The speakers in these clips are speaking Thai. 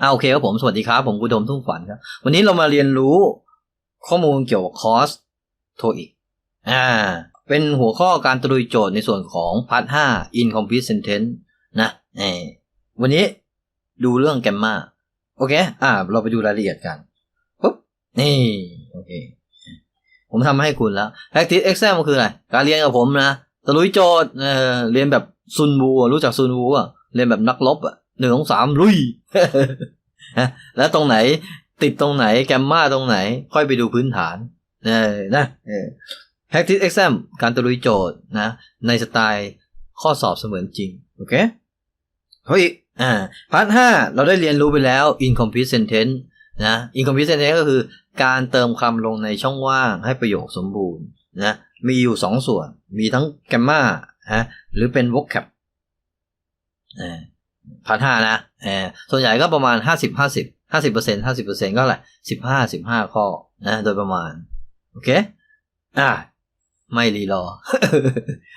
อ่าโอเคครับผมสวัสดีครับ ผมกุดมทุ่งฝันครับ วันนี้เรามาเรียนรู้ข้อมูลเกี่ยวกับคอร์สโทอีกอ่าเป็นหัวข้อการตรุยโจทย์ในส่วนของพาร์ทห้า incomplete sentence นะเอวันนี้ดูเรื่องแกมมาโอเค อ่า เราไปดูรายละเอียดกันปุ๊บนี่ โอเค ผมทำให้คุณแล้ว practice exam ก็คืออะไร การเรียนกับผมนะตรุยโจทย์เออเรียนแบบซุนวูรู้จักซุนวูอะเรียนแบบนักรบอะ หนึ่งสองสามลุยฮะแล้วตรงไหน ติดตรงไหนแกมมาตรงไหน ค่อยไปดูพื้นฐานเออนะ practice exam การตรุยโจทย์นะ ในสไตล์ข้อสอบเสมือนจริง โอเคเฮ้ยอ่าพาร์ทห้าเราได้เรียนรู้ไปแล้ว incomplete sentence นะ incomplete sentence ก็คือการเติมคำลงในช่องว่างให้ประโยคสมบูรณ์นะมีอยู่สองส่วน มีทั้งแกมมาฮะหรือเป็น vocab อ่า พาร์ทห้านะเออส่วนใหญ่ก็ประมาณห้าสิบห้าสิบห้าสิบเปอร์เซ็นห้าสิบเปอร์เซ็นก็แหละสิบห้าสิบห้าข้อนะโดยประมาณ โอเค อ่า ไม่รีรอ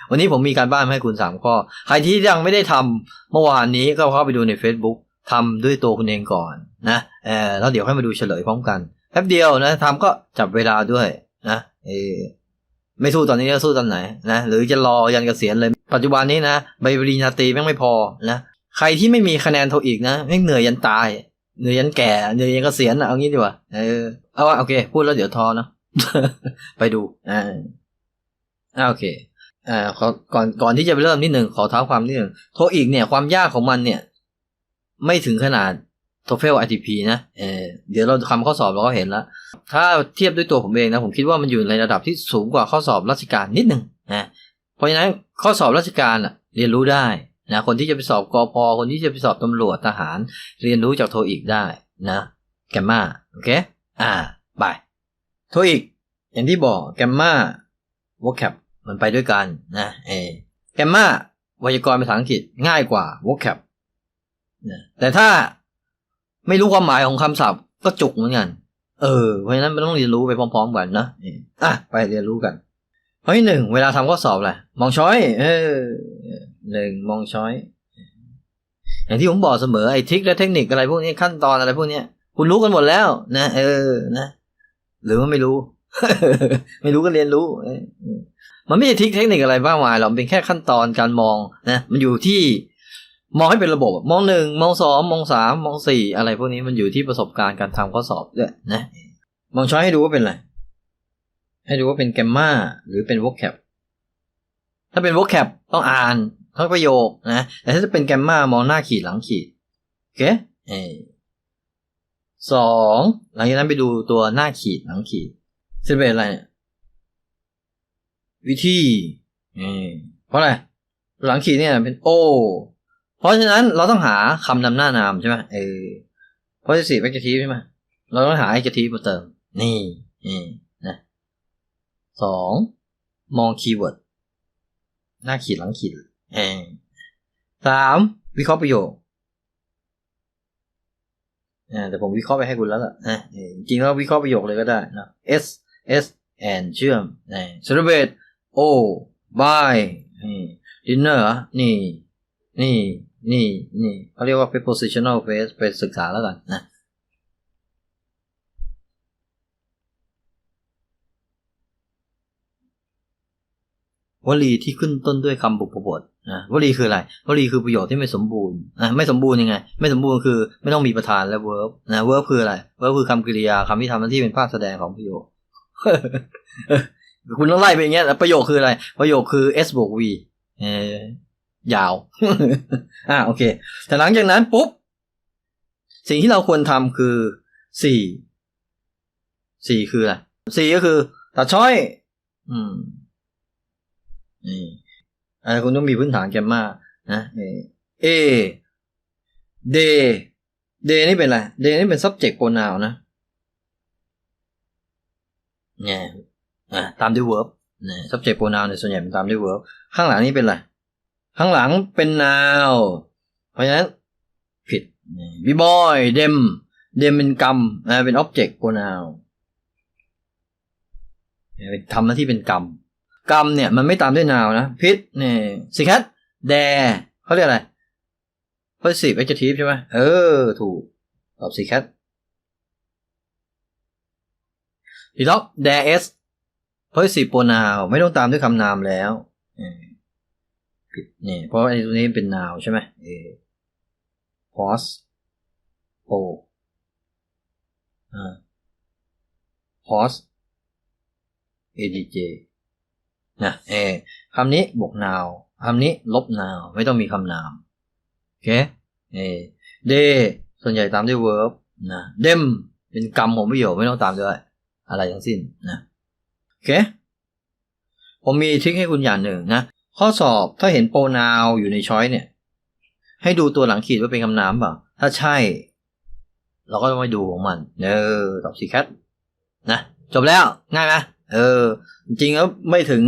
วันนี้ผมมีการบ้านให้คุณสามข้อ ใครที่ยังไม่ได้ทำเมื่อวานนี้ก็เข้าไปดูใน Facebook ทำด้วยตัวคุณเองก่อนนะเออแล้วเดี๋ยวให้มาดูเฉลยพร้อมกันแป๊บเดียวนะทำก็จับเวลาด้วยนะเออไม่สู้ตอนนี้จะสู้ตอนไหนนะหรือจะรอยันเกษียณเลย ปัจจุบันนี้นะใบปริญญาตรีแม่งไม่พอนะ ใครที่ไม่มีคะแนนโทอีกนะแม่เหนื่อยยันตาย เหนื่อยยันแก่เหนื่อยยันเกษียณเอางี้ดีกว่าเออเอาวะโอเค พูดแล้วเดี๋ยวทอเนาะไปดูอ่าอ่าโอเคอ่าขอก่อนก่อนที่จะไปเริ่มนิดหนึ่งขอเท้าความนิดหนึ่งโทอีกเนี่ยความยากของมันเนี่ย ไม่ถึงขนาด TOEFL ITP นะเออเดี๋ยวเราทำข้อสอบเราก็เห็นแล้ว ถ้าเทียบด้วยตัวผมเองนะ ผมคิดว่ามันอยู่ในระดับที่สูงกว่าข้อสอบราชการนิดหนึ่งนะเพราะฉะนั้นข้อสอบราชการอะเรียนรู้ได้ นะคนที่จะไปสอบกอพอคนที่จะไปสอบตำรวจทหาร เรียนรู้จากโทอีกได้นะแกมมาโอเคอ่าบายโทอีก อย่างที่บอกแกมมาวอ c แคปมันไปด้วยกันนะเอแกมมาไวยากรณ์ภาษาอังกฤษง่ายกว่าวอ c แคปนะแต่ถ้าไม่รู้ความหมายของคำศัพท์ก็จุกเหมือนกัน เออ เพราะฉะนั้นมันต้องเรียนรู้ไปพร้อม ๆ กันนะอะไปเรียนรู้กันข้อที่หนึ่งเวลาทำข้อสอบแหละมองช้อย เออ หนึ่งมองช้อย อย่างที่ผมบอกเสมอไอ้ทริคและเทคนิคอะไรพวกนี้ขั้นตอนอะไรพวกนี้คุณรู้กันหมดแล้ว นะเออนะหรือว่าไม่รู้ ไม่รู้ก็เรียนรู้มันไม่ใช่ทิคเทคนิคอะไรบ้างมายหรอกเป็นแค่ขั้นตอนการมองนะมันอยู่ที่มองให้เป็นระบบ มองหนึ่งมองสองมองสามมองสี่อะไรพวกนี้มันอยู่ที่ประสบการณ์การทำข้อสอบด้วยนะมองช้อยให้ดูว่าเป็นอะไร ให้ดูว่าเป็นแกมมาหรือเป็นวอ c แคปถ้าเป็นวอ c แคปต้องอ่าน ทั้งประโยคนะ แต่ถ้าจะเป็นแกมมามองหน้าขีดหลังขีดโอเคเอสองหลังจากนั้นไปดูตัวหน้าขีดหลังขีดจะเป็นอะไรเนี่ยวิธีเอเพราะอะไรหลังขีดเนี่ยเป็นโอเพราะฉะนั้นเราต้องหาคำนำหน้านามใช่ไหมเออเพราะจะสี่เป็นกะทิใช่ไหมเราต้องหาไอ้กะทิมาเติม นี่นี่นะสองมองคีย์เวิร์ดหน้าขีดหลังขีด สามวิเคราะห์ประโยคอ่าแต่ผมวิเคราะห์ไปให้คุณแล้วล่ะนะจริงแล้ววิเคราะห์ประโยคเลยก็ได้นะ S S and เชื่อมนะ celebrate O by dinner นี่ นี่ นี่ นี่เขาเรียกว่า prepositional phrase ไปศึกษาแล้วกันนะวลีที่ขึ้นต้นด้วยคำบุพบท นะวลีคืออะไรวลีคือประโยคที่ไม่สมบูรณ์นะไม่สมบูรณ์ยังไง ไม่สมบูรณ์คือไม่ต้องมีประธานและ verb นะ verb คืออะไร verb คือคำกริยาคำที่ทำหน้าที่เป็นภาคแสดงของประโยคคุณต้องไล่ไปอย่างเงี้ยประโยคคืออะไร ประโยคคือ s บวก v เออยาว อ่าโอเค แต่หลังจากนั้นปุ๊บ สิ่งที่เราควรทำคือสี่สี่คืออะไรสี่ก็คือตัดช้อย อืมนี่ คุณต้องมีพื้นฐานแกมมานะเอเดเดนี่เป็นอะไรเดนี่เป็น subject pronoun นะเนี่ยตามด้วย verb นี่ย subject pronoun เนี่ยส่วนใหญ่เป็นตามด้วย verb ข้างหลังนี่เป็นอะไร ข้างหลังเป็น noun เพราะฉะนั้นผิดบีบอยเดมเดมเป็นกรรมนะเป็น object pronoun ทำหน้าที่เป็นกรรม กรรมเนี่ยมันไม่ตามด้วยนาวนะพิษเนี่ยสิคัตแดเขาเรียกอะไร positive adjective ใช่ไหมเออ ถูก ตอบสิแคททีล็อก there is เพราะสิโปรนาวไม่ต้องตามด้วยคำนามแล้วเออผิดเนี่ยเพราะไอ้ตัวนี้เป็นนาวใช่ไหมเออ pos o อ่า pos adj นะเอคำนี้บวกนาวคำนี้ลบนาวไม่ต้องมีคำนามโอเคเออ day ส่วนใหญ่ตามด้วย verb นะ dem เป็นกรรมของประโยคไม่ต้องตามด้วย อะไรทั้งสิ้นนะโอเคผมมีทริคให้คุณอย่างหนึ่งนะข้อสอบถ้าเห็นโปรนาวอยู่ในช้อยเนี่ย ให้ดูตัวหลังขีดว่าเป็นคำนามเปล่าถ้าใช่ เราก็ต้องไปดูของมัน เออตอบสีแคทนะ จบแล้ว ง่ายไหม เออ จริงแล้วไม่ถึง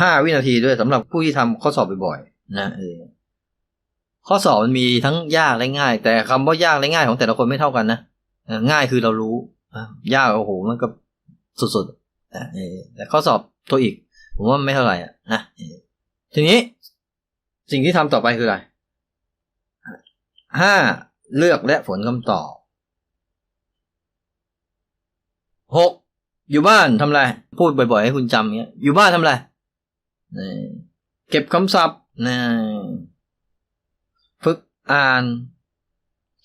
ห้าวินาทีด้วยสำหรับผู้ที่ทำข้อสอบบ่อยๆนะเออข้อสอบมันมีทั้งยากและง่าย แต่คำว่ายากและง่ายของแต่ละคนไม่เท่ากันนะออง่ายคือเรารู้ยากโอ้โหมันก็สุดๆอะแต่ข้อสอบตัวอีก ผมว่าไม่เท่าไหร่อะนะทีนี้ สิ่งที่ทำต่อไปคืออะไรห้าเลือกและผลคำตอบหก อยู่บ้านทำไร พูดบ่อยๆ ให้คุณจำเงี้ย อยู่บ้านทำไร เก็บคำศัพท์นี่ฝึกอ่าน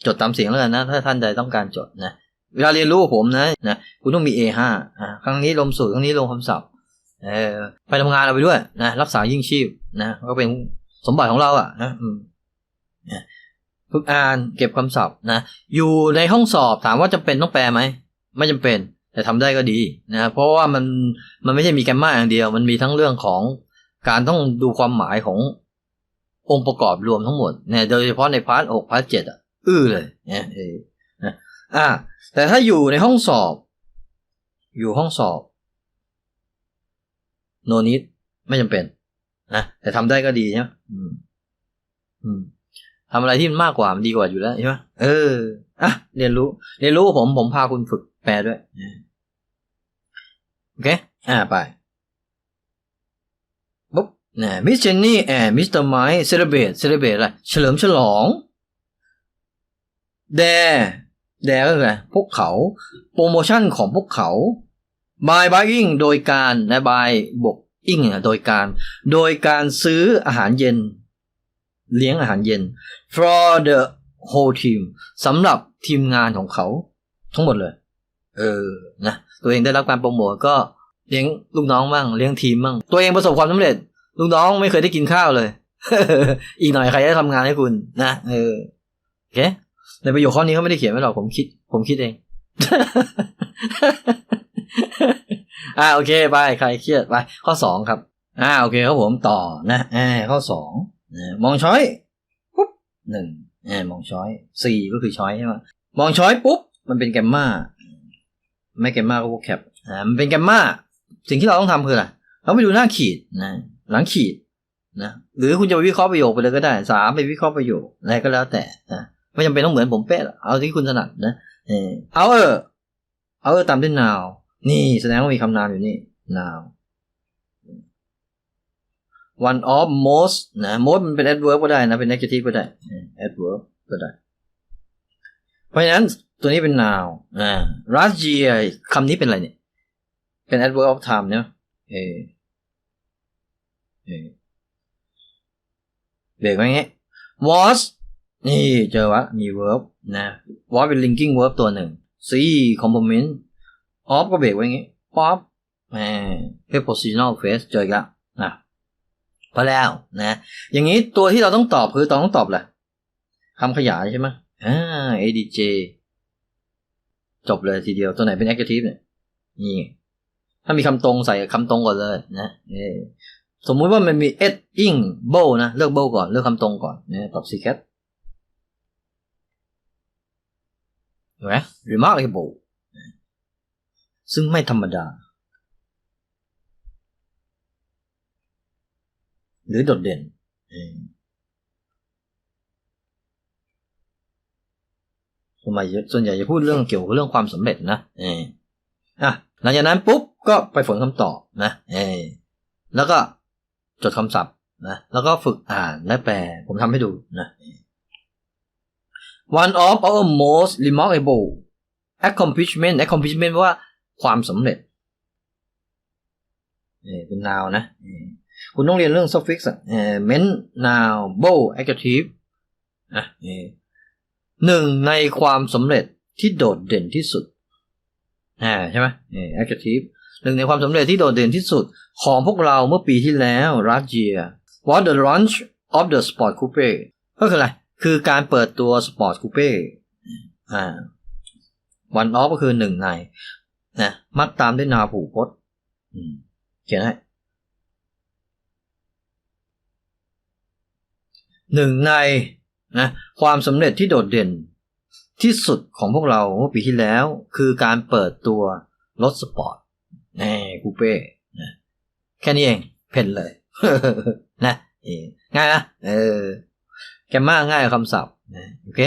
จดตามเสียงแล้วกันนะ ถ้าท่านใดต้องการจดนะ เวลาเรียนรู้ผมนะนะ คุณต้องมี A5 อ่าครั้งนี้ลมสูตรครั้งนี้ลงคำศัพท์ เออไปทำงานเอาไปด้วยนะ รักษายิ่งชีพนะ ก็เป็นสมบัติของเราอะนะนะฝึกอ่านเก็บคำศัพท์นะ อยู่ในห้องสอบถามว่าจำเป็นต้องแปลไหม ไม่จำเป็น แต่ทำได้ก็ดีนะเพราะว่ามันมันไม่ใช่มีแกมมาอย่างเดียว มันมีทั้งเรื่องของการต้องดูความหมายขององค์ประกอบรวมทั้งหมดเนี่ยโดยเฉพาะในพาร์ทหกพาร์ทเจ็ดอะอื้อเลยเนี่ยออนะอ่าแต่ถ้าอยู่ในห้องสอบ อยู่ห้องสอบ โนนิดไม่จำเป็นนะแต่ทำได้ก็ดีใช่ไหมอืม อืมทำอะไรที่มันมากกว่ามันดีกว่าอยู่แล้วใช่ไหมเอออะเรียนรู้ เรียนรู้ผมผมพาคุณฝึกแปลด้วย โอเค อ่าไปปุ๊บนะมิสเจนนี่แอนมิสเตอร์ไมค์เซเลเบตเซเลเบตอะไรเฉลิมฉลองแดแดก็คืออะไรพวกเขา โปรโมชั่นของพวกเขา by buying โดยการนะ by บวก ing อะโดยการ โดยการซื้ออาหารเย็น เลี้ยงอาหารเย็น for the whole team สำหรับทีมงานของเขา ทั้งหมดเลย เออ นะ ตัวเองได้รับการโปรโมทก็เลี้ยงลูกน้องบ้างเลี้ยงทีมบ้างตัวเองประสบความสำเร็จ ลูกน้องไม่เคยได้กินข้าวเลย อีกหน่อยใครจะทำงานให้คุณนะเออโอเคในประโยคข้อนี้เขาไม่ได้เขียนไว้หรอกผมคิด ผมคิดเอง อ่าโอเคไปใครเครียดไปข้อสองครับ อ่าโอเคครับผมต่อนะอ่าข้อสองมองช้อยปุ๊บหนึ่งอ่ามองช้อยสี่ก็คือช้อยใช่ไหมมองช้อยปุ๊บมันเป็นแกมมา ไม่แกมมาก็พวกแคปอ่ามันเป็นแกมมาสิ่งที่เราต้องทำคืออะไรเราไปดูหน้าขีดนะหลังขีดนะหรือคุณจะไปวิเคราะห์ประโยคไปเลยก็ได้สามไปวิเคราะห์ประโยคอะไรก็แล้วแต่นะไม่จำเป็นต้องเหมือนผมเป๊ะเอาที่คุณถนัดนะเออเอาเออเอาเออตามด้วย now นี่แสดงว่ามีคำนามอยู่นี่ now one of most นะ most มันเป็น adverb ก็ได้นะ เป็น negative ก็ได้ adverb ก็ได้ เพราะฉะนั้นตัวนี้เป็น now อ่า last year คำนี้เป็นอะไรเนี่ย เป็น adverb of time เนี่ยเออเออเบรกไว้อย่างงี้ was นี่เจอวะ มี verb นะ was เป็น linking verb ตัวหนึ่ง c complement of ก็เบรกไว้อย่างงี้ pop แหม prepositional phrase เจออีกแล้วนะพอแล้วนะ อย่างนี้ตัวที่เราต้องตอบคือต้องตอบแหละคำขยายใช่ไหม อ่า adj จบเลยทีเดียวตัวไหนเป็น adjective เนี่ยนี่ถ้ามีคำตรงใส่คำตรงก่อนเลยนะเออสมมุติว่ามันมี ed ing bow นะ เลือก bow ก่อน เลือกคำตรงก่อนนะตอบ c cat เห็นไหม remarkable ซึ่งไม่ธรรมดา หรือโดดเด่น ส่วนใหญ่ส่วนใหญ่จะพูดเรื่องเกี่ยวกับเรื่องความสำเร็จนะเอออะหลังจากนั้นปุ๊บก็ไปฝนคำตอบนะเออแล้วก็จดคำศัพท์นะแล้วก็ฝึกอ่านและแปลผมทำให้ดูนะ one of our most remarkable accomplishment accomplishment ว่าความสำเร็จนี่เป็น noun นะ คุณต้องเรียนเรื่อง suffix เอ่อ ment noun bow adjective อะนี่ หนึ่งในความสำเร็จที่โดดเด่นที่สุดอ่าใช่ไหมนี่ adjective หนึ่งในความสำเร็จที่โดดเด่นที่สุด ของพวกเราเมื่อปีที่แล้ว last year was the launch of the sport coupe ก็คืออะไร คือการเปิดตัว sport coupe อ่า one of ก็คือหนึ่งในนะมักตามด้วยนาผูพจน์เขียนให้หนึ่งใน นะความสำเร็จที่โดดเด่นที่สุดของพวกเราเมื่อปีที่แล้ว คือการเปิดตัวรถสปอร์ตแน่คูเป้นะแค่นี้เองเพ่นเลย นะง่ายนะเออแกมมาง่ายคำศัพท์นะโอเค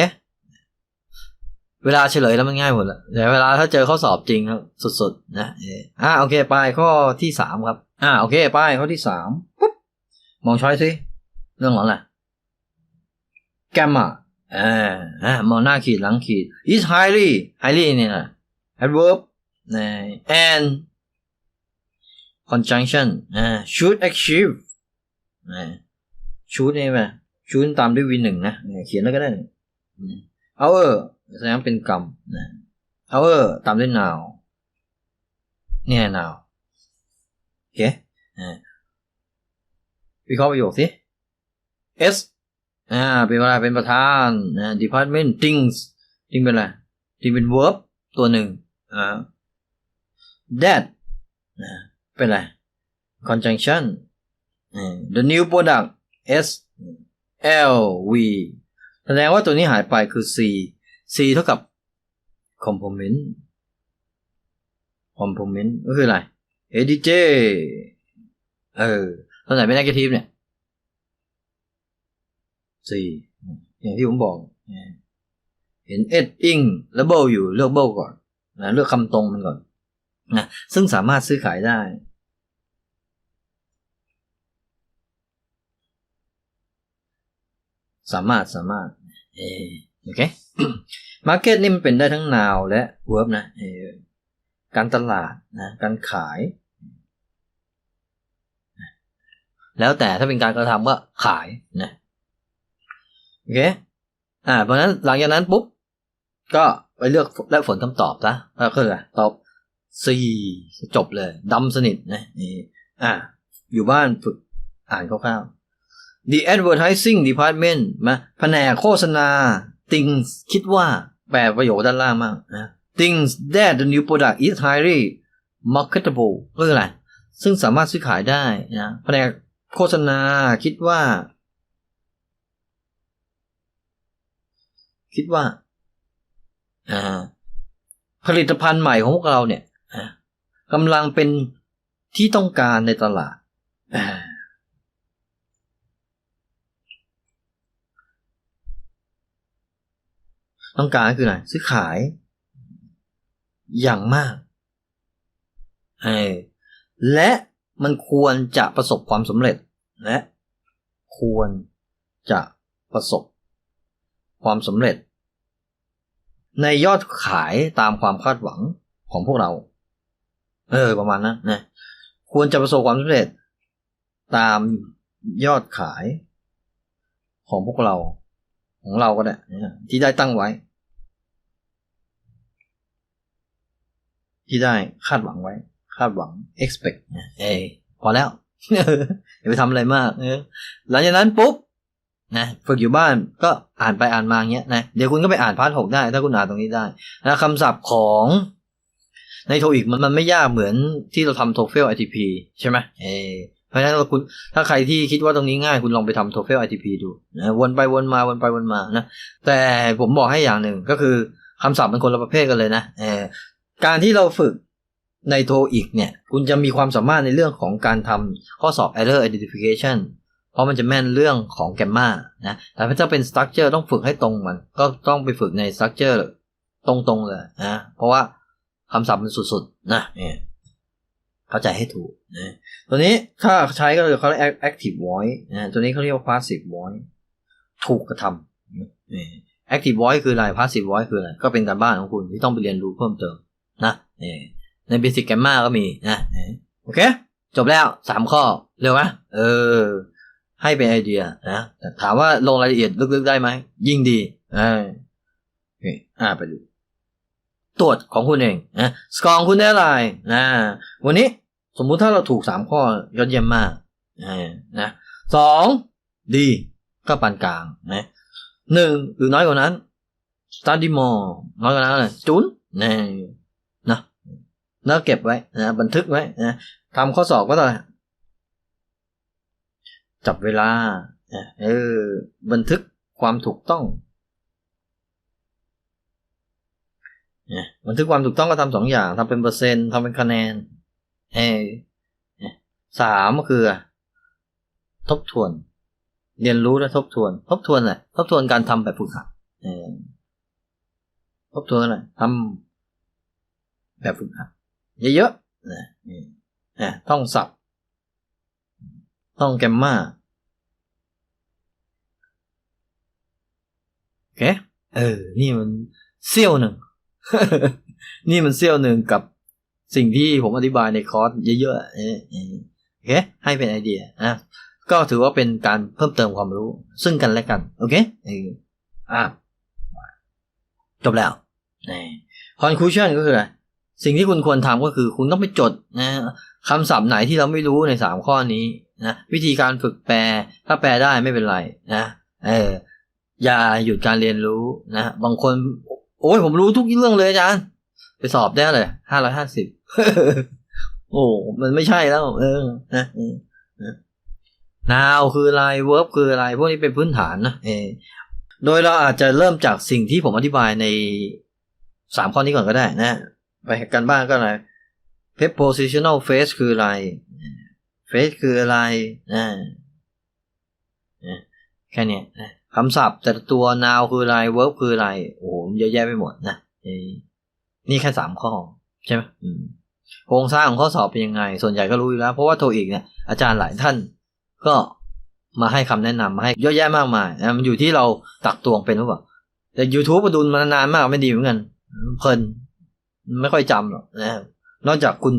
เวลาเฉลยแล้วมันง่ายหมดแหละแต่เวลาถ้าเจอข้อสอบจริงครับสุดๆ นะเอออ่าโอเคไปข้อที่สามครับ อ่าโอเคไปข้อที่สามปุ๊บมองช้อยสิเรื่องของอะไร แกมมาอ่อ่ามองหน้าขีดหลังขีด is highly highly เนี่ยนะ adverb นะ and conjunction อ่า should achieve นะ should นี่ไหม should ตามด้วย v หนึ่งนะ เขียนแล้วก็ได้ our แสดงเป็นกรรมนะ our ตามด้วย now เนี่ย now โอเควิเคราะห์ประโยคสิ S อ่า เป็นอะไรเป็นประธานนะ department things ทิ้งเป็นอะไรทิ้งเป็น verb ตัวหนึ่งอ่า that นะเป็นอะไร conjunctionthe new product S L V แสดงว่าตัวนี้หายไปคือ C C เท่ากับ complement complement ก็คืออะไร ADJ เออตอนไหนเป็น negative เนี่ย C อย่างที่ผมบอก เห็น ed ing แล้ว bow อยู่เลือก bow ก่อนนะเลือกคำตรงมันก่อนนะซึ่งสามารถซื้อขายได้ สามารถสามารถเออโอเค market นี่มันเป็นได้ทั้ง now และ verb นะเอการตลาดนะการขาย แล้วแต่ถ้าเป็นการกระทำก็ขายนะ โอเคอ่าเพราะฉะนั้นหลังจากนั้นปุ๊บ ก็ไปเลือกและผลคำตอบซะก็คืออะไรตอบ C จบเลยดำสนิทนะนี่อ่า อยู่บ้านฝึกอ่านคร่าวๆ The advertising department มาแผนกโฆษณา things คิดว่าแปลประโยคด้านล่างมากนะ things that the new product is highly marketable ก็คืออะไร ซึ่งสามารถซื้อขายได้นะแผนกโฆษณาคิดว่า คิดว่า อ่า ผลิตภัณฑ์ใหม่ของพวกเราเนี่ยกำลังเป็นที่ต้องการในตลาด ต้องการคืออะไรซื้อขายอย่างมาก และมันควรจะประสบความสำเร็จ และควรจะประสบความสำเร็จ ในยอดขายตามความคาดหวังของพวกเรา เออ ประมาณนั้นนะควรจะประสบความสำเร็จ ตามยอดขายของพวกเรา ของเราก็ได้ที่ได้ตั้งไว้ ที่ได้คาดหวังไว้ คาดหวัง expect นะเออพอแล้วอย่าไปทำอะไรมากหลังจากนั้นปุ๊บ นะฝึกอยู่บ้านก็อ่านไปอ่านมาเงี้ยนะเดี๋ยวคุณก็ไปอ่านพาร์ทหกได้ ถ้าคุณอ่านตรงนี้ได้นะคำศัพท์ของในโทอีกมันมันไม่ยากเหมือนที่เราทำโทเฟล ITP ใช่ไหมเออเพราะฉะนั้นคุณถ้าใครที่คิดว่าตรงนี้ง่ายคุณลองไปทำโทเฟล ITP ดูนะวนไปวนมาวนไปวนมานะแต่ผมบอกให้อย่างหนึ่งก็คือคำศัพท์มันคนละประเภทกันเลยนะเออการที่เราฝึกในโทอีกเนี่ย คุณจะมีความสามารถในเรื่องของการทำข้อสอบ error identification เพราะมันจะแม่นเรื่องของแกมมานะแต่ถ้าเป็น structure ต้องฝึกให้ตรงมัน ก็ต้องไปฝึกใน structure ตรงๆเลยนะเพราะว่าคำศัพท์มันสุดๆนะเนี่ยเข้าใจให้ถูกนะตัวนี้ถ้าใช้ก็คือเขาเรียก active voice นะตัวนี้เขาเรียกว่า passive voice ถูกกระทำ active voice คืออะไร passive voice คืออะไร ก็เป็นการบ้านของคุณที่ต้องไปเรียนรู้เพิ่มเติมนะเออใน basic grammar ก็มีนะโอเค จบแล้วสามข้อ เร็วไหมเออ ให้เป็นไอเดียนะถามว่าลงรายละเอียดลึกๆได้ไหม ยิ่งดีเออโอเคอ่าไปดูตรวจของคุณเองนะสกอร์ของคุณได้อะไรนะวันนี้สมมุติถ้าเราถูกสามข้อยอดเยี่ยมมากนะสองดีก็ปานกลางนะหนึ่งหรือน้อยกว่านั้น study more น้อยกว่านั้นเลยจุนนะนะแล้วเก็บไว้นะบันทึกไว้นะทำข้อสอบก็ต้อ จับเวลาเออบันทึกความถูกต้องเนี่ยบันทึกความถูกต้องก็ทำสองอย่างทำเป็นเปอร์เซ็นต์ทำเป็นคะแนนเออเนี่ยสามก็คือ ทบทวน เรียนรู้และทบทวน ทบทวนอะไรทบทวนการทำแบบฝึกหัดเออทบทวนอะไรทำแบบฝึกหัดเยอะๆนะนี่นะต้องสับ ต้องแกมมา โอเคเออ นี่มันเซี่ยวหนึ่ง นี่มันเซี่ยวหนึ่งกับสิ่งที่ผมอธิบายในคอร์สเยอะๆเออเออโอเค ให้เป็นไอเดียนะก็ถือว่าเป็นการเพิ่มเติมความรู้ซึ่งกันและกัน โอเคเอออะจบแล้วนี่ conclusion ก็คืออะไร สิ่งที่คุณควรทำก็คือ คุณต้องไปจดนะคำศัพท์ไหนที่เราไม่รู้ในสามข้อนี้นะวิธีการฝึกแปล ถ้าแปลได้ไม่เป็นไรนะเออ อย่าหยุดการเรียนรู้นะ บางคน โอ้ยผมรู้ทุกเรื่องเลยอาจารย์ ไปสอบได้เลยห้าร้อยห้าสิบโอ้ มันไม่ใช่แล้ว เออนะนะ now คืออะไร verb คืออะไร พวกนี้เป็นพื้นฐานนะเออโดยเราอาจจะเริ่มจากสิ่งที่ผมอธิบายในสามข้อนี้ก่อนก็ได้นะ ไปกันบ้านก็อะไร prepositional phrase คืออะไร phrase คืออะไรนะ แค่นี้นะคำศัพท์แต่ตัว now คืออะไร verb คืออะไร โอ้โหเยอะแยะไปหมดนะนี่แค่สามข้อ ใช่ไหมโครงสร้างของข้อสอบเป็นยังไง ส่วนใหญ่ก็รู้อยู่แล้ว เพราะว่าโทอีกเนี่ยอาจารย์หลายท่านก็มาให้คำแนะนำมาให้เยอะแยะมากมายนะมันอยู่ที่เราตักตวงเป็นหรือเปล่าแต่ YouTube มาดูมานานมากไม่ดีเหมือนกันเพลินไม่ค่อยจำหรอกนะนอกจากคุณ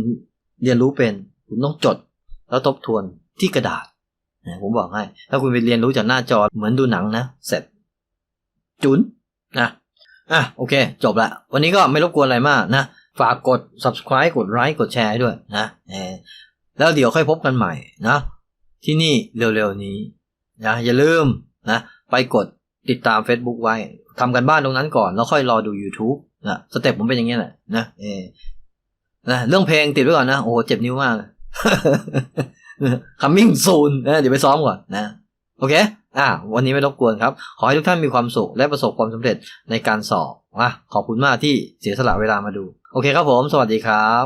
เรียนรู้เป็น คุณต้องจดแล้วทบทวนที่กระดาษ นะผมบอกให้ ถ้าคุณไปเรียนรู้จากหน้าจอเหมือนดูหนังนะ เสร็จ จุนนะอะโอเค จบละวันนี้ก็ไม่รบกวนอะไรมากนะ ฝากกด subscribe กดไลค์กดแชร์ด้วยนะแล้วเดี๋ยวค่อยพบกันใหม่นะ ที่นี่เร็วๆนี้นะอย่าลืมนะไปกดติดตาม Facebook ไว้ทำกันบ้านตรงนั้นก่อน แล้วค่อยรอดู YouTube นะสเต็ปผมเป็นอย่างนี้แหละนะเออนะเรื่องเพลงติดไว้ก่อนนะ โอ้โห เจ็บนิ้วมาก coming soon นะเดี๋ยวไปซ้อมก่อนนะ โอเค อ่า วันนี้ไม่รบกวนครับ ขอให้ทุกท่านมีความสุขและประสบความสำเร็จในการสอบอะขอบคุณมากที่เสียสละเวลามาดู โอเคครับผม สวัสดีครับ